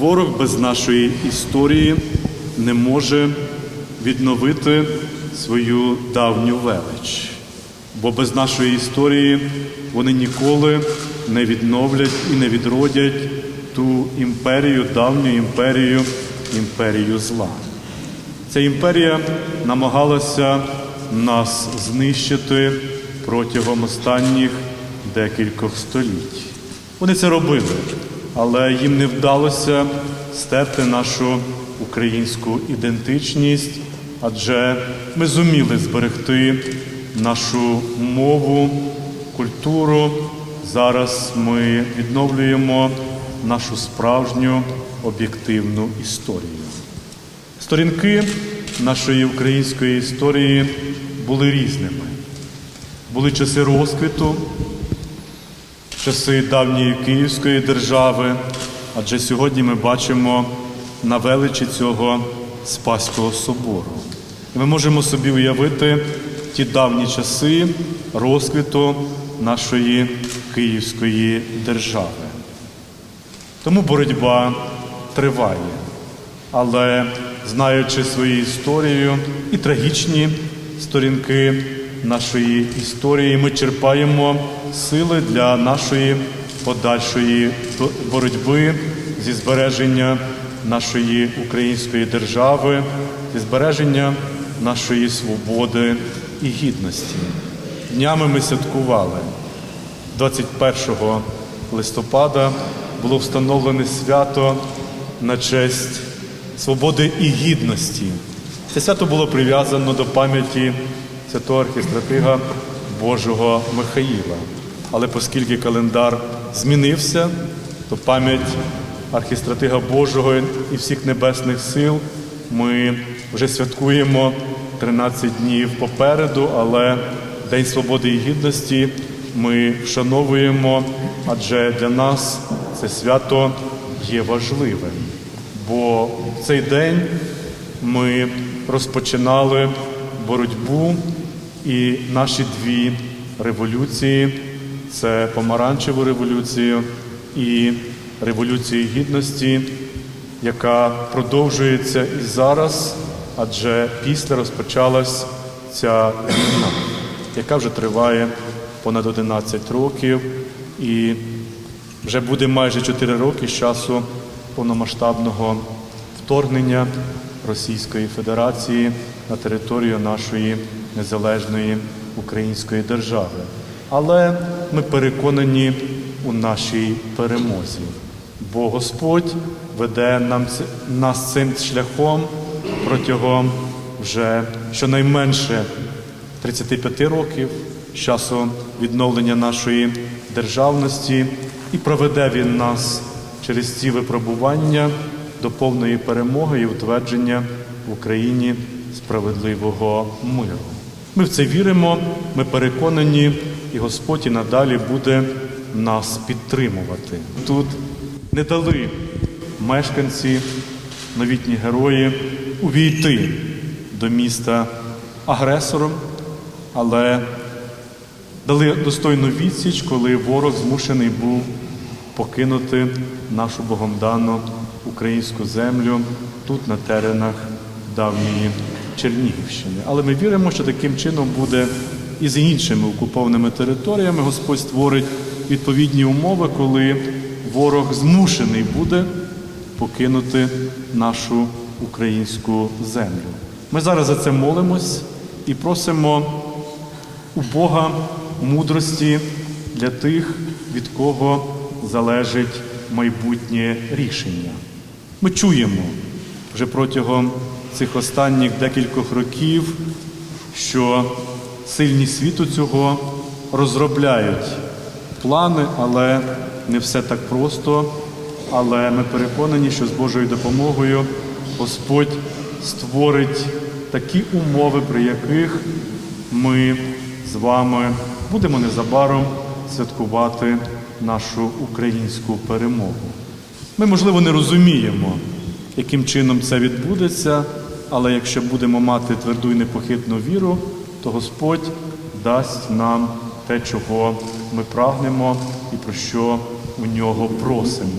Ворог без нашої історії не може відновити свою давню велич, бо без нашої історії вони ніколи не відновлять і не відродять ту імперію, давню імперію, імперію зла. Ця імперія намагалася нас знищити протягом останніх декількох століть. Вони це робили, але їм не вдалося стерти нашу українську ідентичність, адже ми зуміли зберегти нашу мову, культуру. Зараз ми відновлюємо нашу справжню об'єктивну історію. Сторінки нашої української історії були різними. Були часи розквіту, часи давньої Київської держави, адже сьогодні ми бачимо на величі цього Спаського собору. Ми можемо собі уявити ті давні часи розквіту нашої Київської держави. Тому боротьба триває. Але знаючи свою історію і трагічні сторінки нашої історії, ми черпаємо сили для нашої подальшої боротьби зі збереження нашої української держави, зі збереження нашої свободи і гідності. Днями ми святкували 21 листопада було встановлене свято на честь свободи і гідності. Це свято було прив'язано до пам'яті святого архістратига Божого Михаїла. Але оскільки календар змінився, то пам'ять архістратига Божого і всіх небесних сил ми вже святкуємо 13 днів попереду, але День свободи і гідності ми вшановуємо, адже для нас це свято є важливим. Бо в цей день ми розпочинали боротьбу і наші дві революції це помаранчеву революцію і революцію гідності, яка продовжується і зараз, адже після розпочалась ця війна, яка вже триває понад 11 років, і вже буде майже 4 роки з часу повномасштабного вторгнення Російської Федерації на територію нашої незалежної української держави. Але ми переконані у нашій перемозі, бо Господь веде нам нас цим шляхом протягом вже щонайменше 35 років з часу відновлення нашої державності, і проведе він нас через ці випробування до повної перемоги і утвердження в Україні справедливого миру. Ми в це віримо, ми переконані, і Господь і надалі буде нас підтримувати. Тут не дали мешканці, новітні герої увійти до міста агресором, але дали достойну відсіч, коли ворог змушений був покинути нашу богомдану українську землю тут, на теренах давньої Чернігівщини. Але ми віримо, що таким чином буде і з іншими окупованими територіями. Господь створить відповідні умови, коли ворог змушений буде покинути нашу українську землю. Ми зараз за це молимось і просимо у Бога мудрості для тих, від кого залежить майбутнє рішення. Ми чуємо вже протягом цих останніх декількох років, що сильні світу цього розробляють плани, але не все так просто. Але ми переконані, що з Божою допомогою Господь створить такі умови, при яких ми з вами будемо незабаром святкувати нашу українську перемогу. Ми, можливо, не розуміємо, яким чином це відбудеться, але якщо будемо мати тверду і непохитну віру, то Господь дасть нам те, чого ми прагнемо і про що у нього просимо.